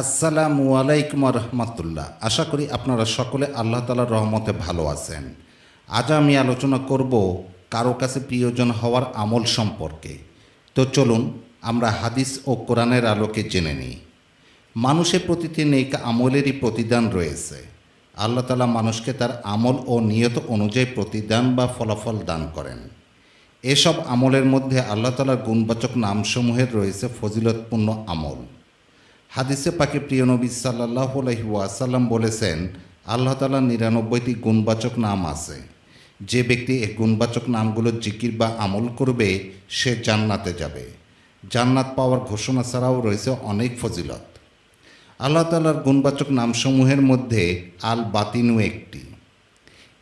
আসসালামু আলাইকুম রহমতুল্লাহ। আশা করি আপনারা সকলে আল্লাহ তালার রহমতে ভালো আছেন। আজ আমি আলোচনা করব কারও কাছে প্রিয়জন হওয়ার আমল সম্পর্কে। তো চলুন, আমরা হাদিস ও কোরআনের আলোকে জেনে নিই। মানুষের প্রতিটি নেক আমলেরই প্রতিদান রয়েছে। আল্লাহ তালা মানুষকে তার আমল ও নিয়ত অনুযায়ী প্রতিদান বা ফলাফল দান করেন। এসব আমলের মধ্যে আল্লাহ তালার গুণবাচক নামসমূহের রয়েছে ফজিলতপূর্ণ আমল। হাদিসে পাকে প্রিয় নবী সাল্লাহ ওয়াসাল্লাম বলেছেন, আল্লাহ তালার নিরানব্বইটি গুণবাচক নাম আছে। যে ব্যক্তি এই গুণবাচক নামগুলো জিকির বা আমল করবে, সে জান্নাতে যাবে। জান্নাত পাওয়ার ঘোষণা ছাড়াও রয়েছে অনেক ফজিলত। আল্লাহ তালার গুণবাচক নামসমূহের মধ্যে আল বাতিনু একটি।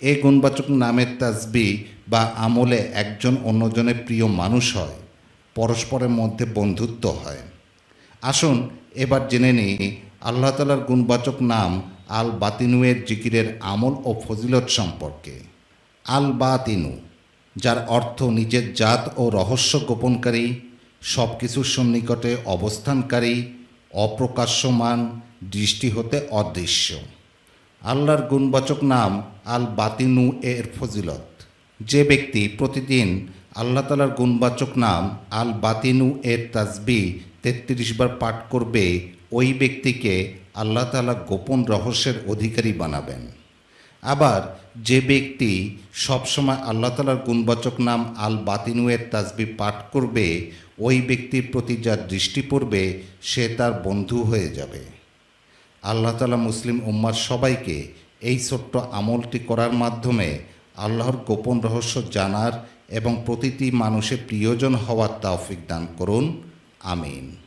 এই গুণবাচক নামের তাজবি বা আমলে একজন অন্যজনের প্রিয় মানুষ হয়, পরস্পরের মধ্যে বন্ধুত্ব হয়। আসুন, এবার জেনে নিই, আল্লাহ তালার গুণবাচক নাম আল বাতিনুয়ের জিকিরের আমল ও ফজিলত সম্পর্কে। আল বাতিনু যার অর্থ নিজের জাত ও রহস্য গোপনকারী সব কিছুর সন্নিকটে অবস্থানকারী, অপ্রকাশ্যমান, দৃষ্টি হতে অদৃশ্য। আল্লাহর গুণবাচক নাম আল বাতিনু এর ফজিলত। যে ব্যক্তি প্রতিদিন আল্লাহ তালার গুণবাচক নাম আল বাতিনু এর তাজবি তেত্রিশ বার পাঠ করবে ওই ব্যক্তিকে আল্লাহ তালা গোপন রহস্যের অধিকারী বানাবেন। আবার যে ব্যক্তি সবসময় আল্লাহ তালার গুণবাচক নাম আল বাতিনু বাতিনুয়ের তাজবি পাঠ করবে, ওই ব্যক্তির প্রতি যার দৃষ্টি পড়বে, সে তার বন্ধু হয়ে যাবে। আল্লাহ তালা মুসলিম উম্মার সবাইকে এই ছোট্ট আমলটি করার মাধ্যমে আল্লাহর গোপন রহস্য জানার এবং প্রতিটি মানুষের প্রিয়জন হওয়ার তাওফিক দান করুন। আমিন।